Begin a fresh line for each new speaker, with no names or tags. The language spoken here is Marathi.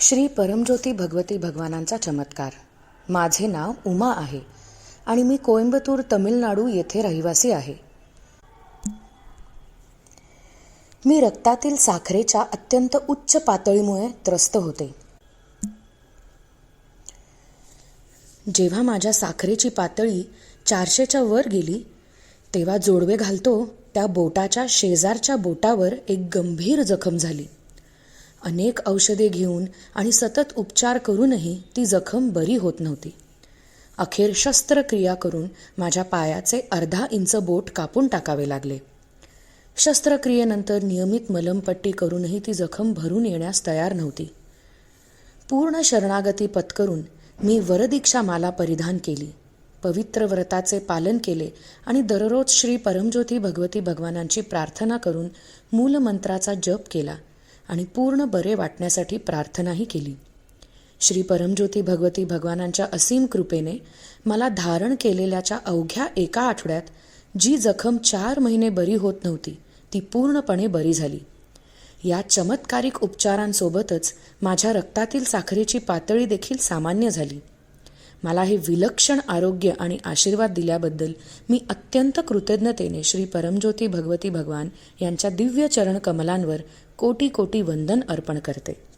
श्री परमज्योती भगवती भगवानांचा चमत्कार. माझे नाव उमा आहे आणि मी कोइंबतूर तमिळनाडू येथे रहिवासी आहे. मी रक्तातील साखरेच्या अत्यंत उच्च पातळीमुळे त्रस्त होते. जेव्हा माझ्या साखरेची पातळी चारशेच्या वर गेली तेव्हा जोडवे घालतो त्या बोटाच्या शेजारच्या बोटावर एक गंभीर जखम झाली. अनेक औषधे घेऊन आणि सतत उपचार करूनही ती जखम बरी होत नव्हती. अखेर शस्त्रक्रिया करून माझ्या पायाचे अर्धा इंच बोट कापून टाकावे लागले. शस्त्रक्रियेनंतर नियमित मलमपट्टी करूनही ती जखम भरून येण्यास तयार नव्हती. पूर्ण शरणागती पत्करून मी वरदीक्षा माला परिधान केली. पवित्र व्रताचे पालन केले आणि दररोज श्री परमज्योती भगवती भगवानांची प्रार्थना करून मूलमंत्राचा जप केला. आणि पूर्ण बरे वाटण्यासाठी प्रार्थनाही केली. श्री परमज्योती भगवती भगवानांच्या असीम कृपेने मला धारण केलेल्याच्या अवघ्या एका आठवड्यात जी जखम चार महिने बरी होत नव्हती ती पूर्णपणे बरी झाली. या चमत्कारिक उपचारांसोबतच माझ्या रक्तातील साखरेची पातळी देखील सामान्य झाली. मला हे विलक्षण आरोग्य आणि आशीर्वाद दिल्याबद्दल मी अत्यंत कृतज्ञतेने श्री परमज्योती भगवती भगवान यांच्या दिव्य चरण कमलांवर कोटी कोटी वंदन अर्पण करते.